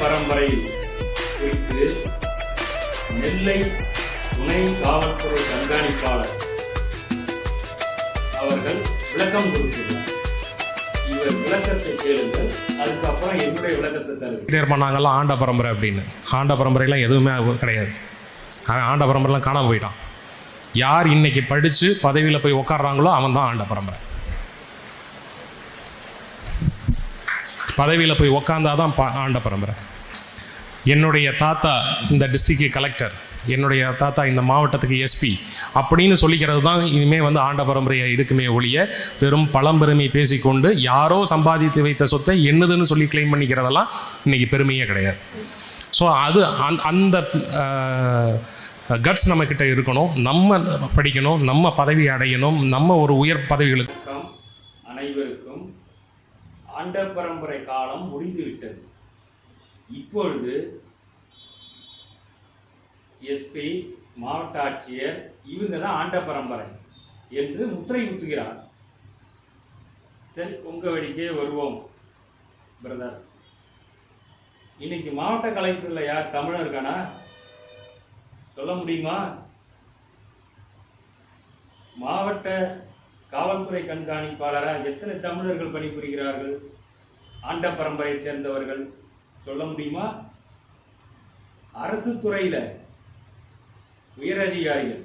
பரம்பரை குறித்து நெல்லை துணை காவல்துறை கண்காணிப்பாளர் அவர்கள் விளக்கம் கொடுத்துள்ளார். இவர் விளக்கத்தை கேளுங்கள் அதுக்கப்புறம் என்னுடைய விளக்கத்தை தருவேன். நாங்கள்லாம் ஆண்ட பரம்பரை அப்படின்னு. ஆண்ட பரம்பரைலாம் எதுவுமே கிடையாது. அவன் ஆண்ட பரம்பரைலாம் காணாம போயிட்டான். யார் இன்னைக்கு படித்து பதவியில் போய் உட்கார்றாங்களோ அவன் தான் ஆண்ட பரம்பரை. பதவியில் போய் உக்காந்தாதான் பா ஆண்ட பரம்பரை. என்னுடைய தாத்தா இந்த டிஸ்ட்ரிக்ட் கலெக்டர் என்னுடைய தாத்தா இந்த மாவட்டத்துக்கு எஸ்பி அப்படின்னு சொல்லிக்கிறது தான் இனிமேல் வந்து ஆண்ட பரம்பரையை இருக்குமே ஒழிய வெறும் பழம்பெருமை பேசிக்கொண்டு யாரோ சம்பாதித்து வைத்த சொத்தை என்னதுன்னு சொல்லி க்ளைம் பண்ணிக்கிறதெல்லாம் இன்றைக்கி பெருமையே கிடையாது. ஸோ அது அந் அந்த கட்ஸ் நம்மக்கிட்ட இருக்கணும். நம்ம படிக்கணும் நம்ம பதவி அடையணும் நம்ம ஒரு உயர் பதவிகளுக்கு ஆண்ட பரம்பரை காலம் முடிந்துவிட்டது இப்பொழுது எஸ்பி மாவட்ட ஆட்சியர் இவங்க தான் ஆண்ட பரம்பரை என்று முத்திரை குத்துகிறார். சரி உங்க வழிக்கே வருவோம் பிரதர் இன்னைக்கு மாவட்ட கலெக்டரில் யார் தமிழர் இருக்கானா? சொல்ல முடியுமா? மாவட்ட காவல்துறை கண்காணிப்பாளராக எத்தனை தமிழர்கள் பணிபுரிகிறார்கள்? ஆண்ட பரம்பரையைச் சேர்ந்தவர்கள் சொல்ல முடியுமா? அரசு துறையில் உயரதிகாரிகள்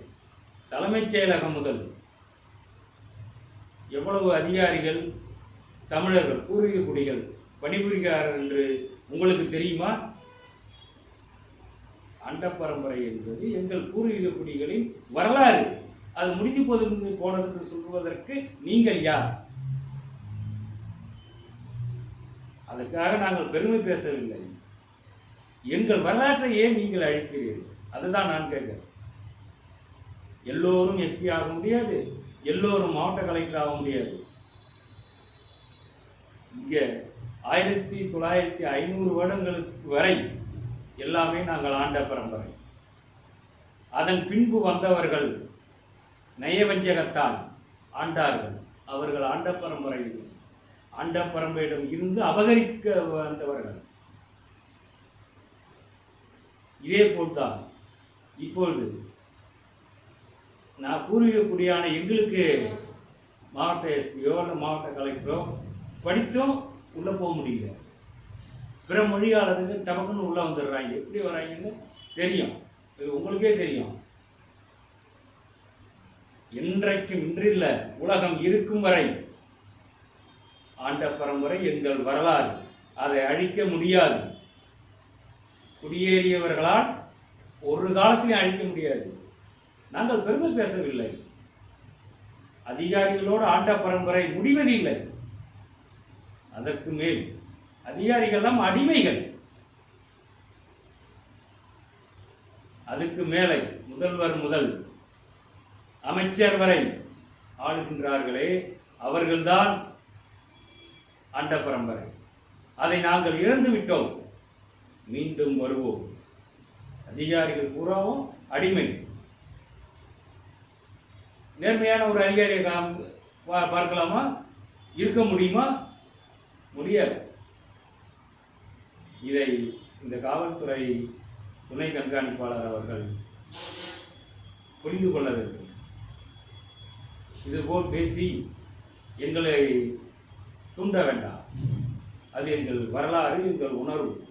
தலைமைச் செயலகம் முதல் எவ்வளவு அதிகாரிகள் தமிழர்கள் பூர்வீக குடிகள் பணிபுரிகிறார்கள் என்று உங்களுக்கு தெரியுமா? அண்ட பரம்பரை என்பது எங்கள் பூர்வீக குடிகளின் வரலாறு. அது முடிந்து போது போனது என்று சொல்வதற்கு நீங்கள் யார்? அதற்காக நாங்கள் பெருமை பேசவில்லை. எங்கள் வரலாற்றை ஏன் நீங்கள் அழிக்கிறீர்கள். அதுதான் நான் கேட்கிறேன். எல்லோரும் எஸ்பி ஆக முடியாது எல்லோரும் மாவட்ட கலெக்டர் ஆக முடியாது. இங்கே ஆயிரத்தி தொள்ளாயிரத்தி ஐநூறு வருடங்களுக்கு வரை எல்லாமே நாங்கள் ஆண்ட பரம்பரை. அதன் பின்பு வந்தவர்கள் நயவஞ்சகத்தால் ஆண்டார்கள். அவர்கள் ஆண்ட பரம்பரையில் ஆண்ட பரம்பரையிடம் இருந்து அபகரிக்க வந்தவர்கள் இதே போல்தான் இப்பொழுது நான் பூர்வீக குடியான எங்களுக்கு மாவட்ட எஸ்பியோ இல்லை மாவட்ட கலெக்டரோ படித்தும் உள்ளே போக முடியல. பிற மொழியாளருக்கு டபக்குன்னு உள்ளே வந்துடுறாங்க. எப்படி வராங்கன்னு தெரியும். இது உங்களுக்கே தெரியும். இன்றைக்கும் இன்றில்ல உலகம் இருக்கும் வரை ஆண்ட பரம்பரை எங்கள் வரலாறு. அதை அழிக்க முடியாது. குடியேறியவர்களால் ஒரு காலத்திலையும் அழிக்க முடியாது. நாங்கள் பெருமை பேசவில்லை. அதிகாரிகளோடு ஆண்ட பரம்பரை முடிவதில்லை. அதற்கு மேல் அதிகாரிகள்லாம் அடிமைகள். அதுக்கு மேலே முதல்வர் முதல் அமைச்சர் வரை ஆளுகின்றார்களே அவர்கள்தான் அண்ட பரம்பரை. அதை நாங்கள் இழந்து விட்டோம். மீண்டும் வருவோம். அதிகாரிகள் பூராவும் அடிமை. நேர்மையான ஒரு அதிகாரியை காம் பா- பார்க்கலாமா? இருக்க முடியுமா? முடியாது. இதை இந்த காவல்துறை துணை கண்காணிப்பாளர் அவர்கள் புரிந்து கொள்ள வேண்டும். இதுபோல் பேசி எங்களை தூண்ட வேண்டாம். அது எங்கள் வரலாறு எங்கள் உணர்வு.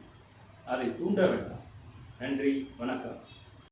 அதை தூண்ட வேண்டாம். நன்றி வணக்கம்.